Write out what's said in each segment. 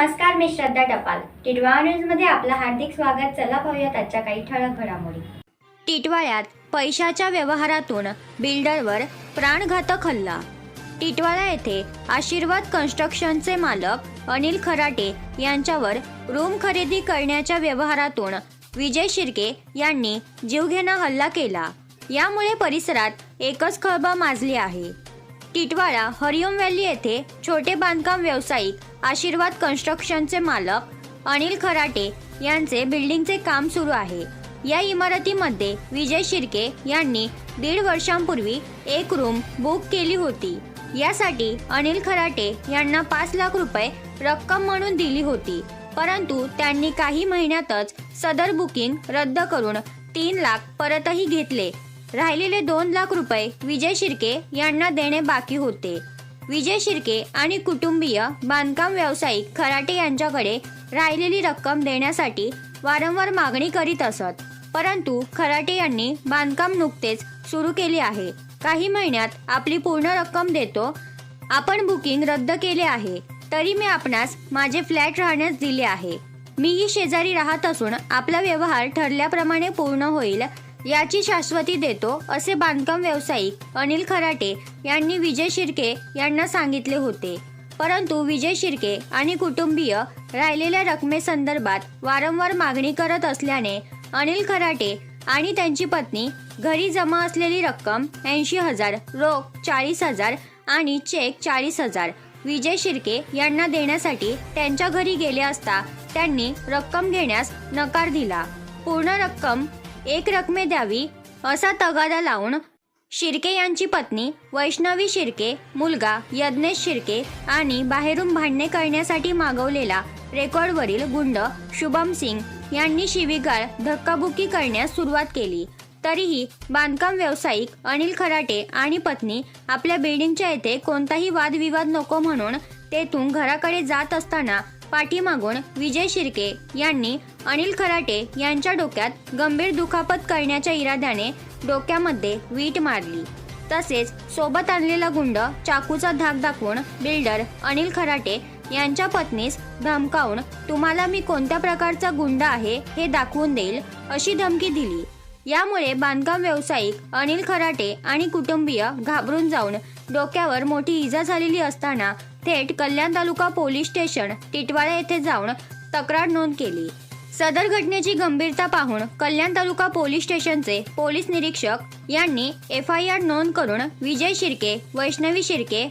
मी श्रद्धा टपाल. टिडवा न्यूजमध्ये आपलं हार्दिक स्वागत. चला पाहूयात आजच्या काही ठळक घडामोडी. टिटवाळ्यात पैशाच्या व्यवहारातून बिल्डरवर प्राणघातक हल्ला. टिटवाळा येथे आशीर्वाद कन्स्ट्रक्शनचे मालक अनिल खराटे यांच्यावर रूम खरेदी करण्याच्या व्यवहारातून विजय शिर्के यांनी जीवघेणा हल्ला केला. यामुळे परिसरात एकच खळबळ माजली आहे. टिटवाळा हरिओम व्हॅली येथे छोटे बांधकाम व्यावसायिक आशीर्वाद कन्स्ट्रक्शनचे मालक अनिल खराटे यांचे बिल्डिंगचे काम सुरू आहे. या इमारतीमध्ये विजय शिर्के यांनी दीड वर्षांपूर्वी एक रूम बुक केली होती. यासाठी अनिल खराटे यांना पाच लाख रुपये रक्कम म्हणून दिली होती. परंतु त्यांनी काही महिन्यातच सदर बुकिंग रद्द करून तीन लाख परतही घेतले. राहिलेले दोन लाख रुपये विजय शिर्के यांना देणे बाकी होते. विजय शिर्के आणि कुटुंबीय बांधकाम व्यावसायिक खराटे यांच्याकडे राहिलेली रक्कम देण्यासाठी वारंवार मागणी करीत असत. परंतु खराटे यांनी बांधकाम नुकतेच सुरू केले आहे. काही महिन्यात आपली पूर्ण रक्कम देतो. आपण बुकिंग रद्द केले आहे. तरी मी आपणास माझे फ्लॅट राहण्यास दिले आहे. मीही शेजारी राहत असून आपला व्यवहार ठरल्याप्रमाणे पूर्ण होईल याची शाश्वती देतो असे बांधकाम व्यावसायिक अनिल खराटे यांनी विजय शिर्के यांना सांगितले होते. परंतु विजय शिर्के आणि कुटुंबीय राहिलेल्या रकमेसंदर्भात वारंवार मागणी करत असल्याने अनिल खराटे आणि त्यांची पत्नी घरी जमा असलेली रक्कम ऐंशी हजार रोख चाळीस हजार आणि चेक चाळीस हजार विजय शिर्के यांना देण्यासाठी त्यांच्या घरी गेले असता त्यांनी रक्कम घेण्यास नकार दिला. पूर्ण रक्कम एक रकमे द्यावी असा तगादा लावून शिर्के यांची पत्नी वैष्णवी शिर्के मुलगा यज्ञेश शिर्के आणि बाहेरून भांडणे करण्यासाठी मागवलेला रेकॉर्डवरील गुंड शुभम सिंग यांनी शिवीगाळ धक्काबुक्की करण्यास सुरुवात केली. तरीही बांधकाम व्यावसायिक अनिल खराटे आणि पत्नी आपल्या बिल्डिंगच्या येथे कोणताही वादविवाद नको म्हणून तेथून घराकडे जात असताना पाठीमागून विजय शिर्के यांनी अनिल खराटे यांच्या डोक्यात गंभीर दुखापत करण्याच्या इराद्याने डोक्यामध्ये वीट मारली. तसेच सोबत आणलेला गुंड चाकूचा धाक दाखवून बिल्डर अनिल खराटे यांच्या पत्नीस धमकावून तुम्हाला मी कोणत्या प्रकारचा गुंड आहे हे दाखवून देईल अशी धमकी दिली. यामुळे बांधकाम व्यावसायिक अनिल खराटे आणि कुटुंबीय घाबरून जाऊन डोक्यावर मोठी इजा झालेली असताना थेट कल्याण तालुका पोलीस स्टेशन टिटवाळा येथे जाऊन तक्रार नोंद केली. सदर घटनेची गंभीरता पाहून कल्याण तालुका पोलीस स्टेशनचे पोलीस निरीक्षक यांनी एफ आय आर नोंद करून विजय शिर्के वैष्णवी शिर्के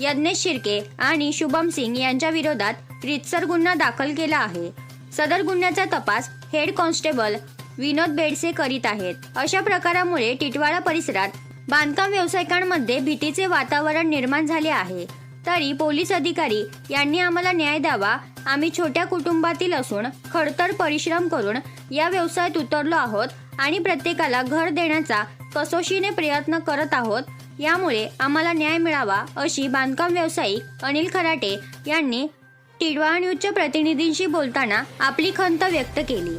यज्ञेश शिर्के आणि शुभम सिंग यांच्या विरोधात रितसर गुन्हा दाखल केला आहे. सदर गुन्ह्याचा तपास हेड कॉन्स्टेबल विनोद बेडसे करीत आहेत. अशा प्रकारामुळे टिटवाळा परिसरात बांधकाम व्यावसायिकांमध्ये भीतीचे वातावरण निर्माण झाले आहे. तरी पोलीस अधिकारी यांनी आम्हाला न्याय द्यावा. आम्ही छोट्या कुटुंबातील असून खडतर परिश्रम करून या व्यवसायात उतरलो आहोत आणि प्रत्येकाला घर देण्याचा कसोशीने प्रयत्न करत आहोत. यामुळे आम्हाला न्याय मिळावा अशी बांधकाम व्यावसायिक अनिल खराटे यांनी टिडवा न्यूजच्या प्रतिनिधींशी बोलताना आपली खंत व्यक्त केली.